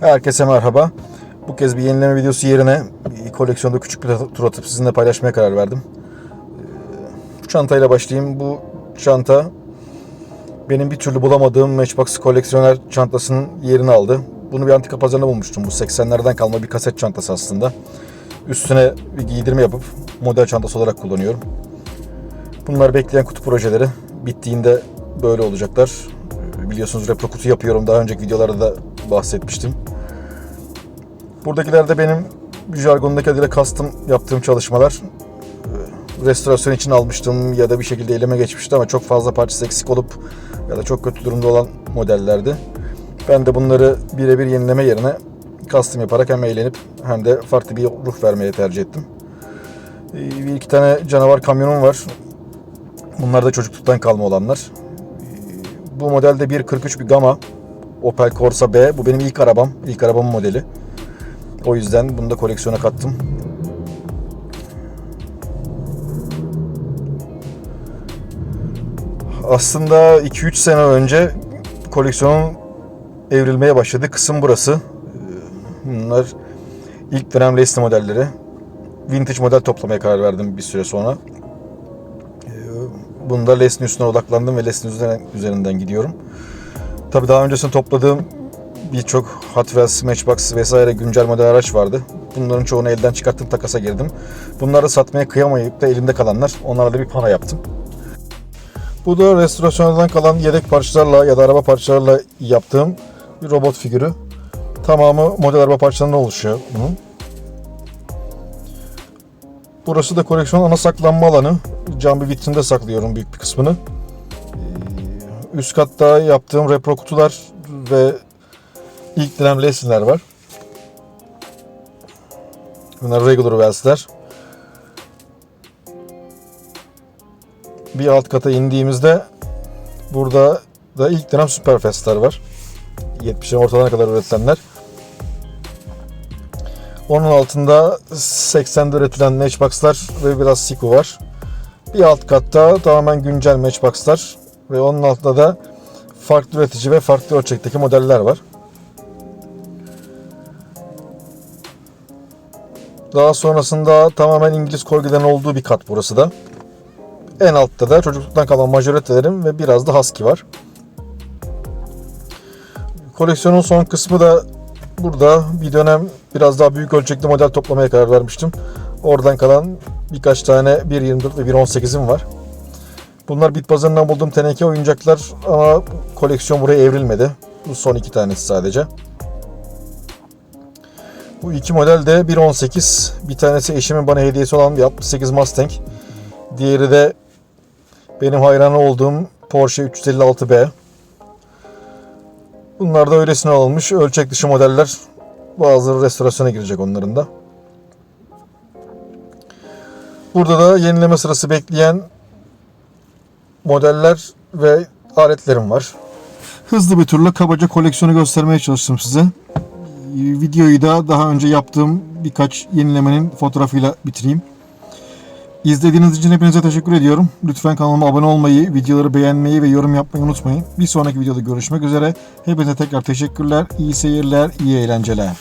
Herkese merhaba. Bu kez bir yenileme videosu yerine koleksiyonda küçük bir tur atıp sizinle paylaşmaya karar verdim. Ee, Bu çantayla başlayayım. Bu çanta benim bir türlü bulamadığım Matchbox koleksiyoner çantasının yerini aldı. Bunu bir antika pazarında bulmuştum. Bu 80'lerden kalma bir kaset çantası aslında. Üstüne bir giydirme yapıp model çantası olarak kullanıyorum. Bunlar bekleyen kutu projeleri. Bittiğinde böyle olacaklar. Ee, Biliyorsunuz repro kutu yapıyorum. Daha önceki videolarda da bahsetmiştim. Buradakiler de benim jargondaki adıyla custom yaptığım çalışmalar. Ee, Restorasyon için almıştım ya da bir şekilde elime geçmişti ama çok fazla parçası eksik olup ya da çok kötü durumda olan modellerdi. Ben de bunları birebir yenileme yerine custom yaparak hem eğlenip hem de farklı bir ruh vermeye tercih ettim. Ee, Bir iki tane canavar kamyonum var. Bunlar da çocukluktan kalma olanlar. Ee, Bu modelde 1.43 bir Gamma. Opel Corsa B. Bu benim ilk arabam. İlk arabamın modeli. O yüzden bunu da koleksiyona kattım. Aslında 2-3 sene önce koleksiyonun evrilmeye başladığı kısım burası. Ee, Bunlar ilk dönem Leslie modelleri. Vintage model toplamaya karar verdim bir süre sonra. Ee, Bunda Leslie üstüne odaklandım ve Leslie üzerinden, üzerinden gidiyorum. Tabii daha öncesinde topladığım birçok Hot Wheels, Matchbox vesaire güncel model araç vardı. Bunların çoğunu elden çıkarttım, takasa girdim. Bunları satmaya kıyamayıp da elimde kalanlar. Onlarla da bir pana yaptım. Bu da restorasyondan kalan yedek parçalarla ya da araba parçalarla yaptığım bir robot figürü. Tamamı model araba parçalarından oluşuyor bunun. Burası da koleksiyon ana saklanma alanı. Cam bir vitrinde saklıyorum büyük bir kısmını. Ee, Üst katta yaptığım repro kutular ve ilk dönem Leslie'ler var. Bunlar regular Wells'ler. Bir alt kata indiğimizde burada da ilk dönem Superfast'ler var. 70'lerin ortalarına kadar üretilenler. Onun altında 80'de üretilen Matchbox'lar ve biraz Siku var. Bir alt katta tamamen güncel Matchbox'lar ve onun altında da farklı üretici ve farklı ölçekteki modeller var. Daha sonrasında tamamen İngiliz korgilerin olduğu bir kat burası da. En altta da çocukluktan kalan majoretelerim ve biraz da husky var. Koleksiyonun son kısmı da burada. Bir dönem biraz daha büyük ölçekli model toplamaya karar vermiştim. Oradan kalan birkaç tane 1.24 ve 1.18'im var. Bunlar bit pazarından bulduğum teneke oyuncaklar ama koleksiyon buraya evrilmedi. Bu son iki tanesi sadece. Bu iki model de 1.18. Bir tanesi eşimin bana hediyesi olan bir 68 Mustang. Diğeri de benim hayranı olduğum Porsche 356B. Bunlar da öylesine alınmış ölçek dışı modeller. Bazıları restorasyona girecek onların da. Burada da yenileme sırası bekleyen modeller ve aletlerim var. Hızlı bir turla kabaca koleksiyonu göstermeye çalıştım size. Videoyu da daha önce yaptığım birkaç yenilemenin fotoğrafıyla bitireyim. İzlediğiniz için hepinize teşekkür ediyorum. Lütfen kanalıma abone olmayı, videoları beğenmeyi ve yorum yapmayı unutmayın. Bir sonraki videoda görüşmek üzere. Hepinize tekrar teşekkürler, iyi seyirler, iyi eğlenceler.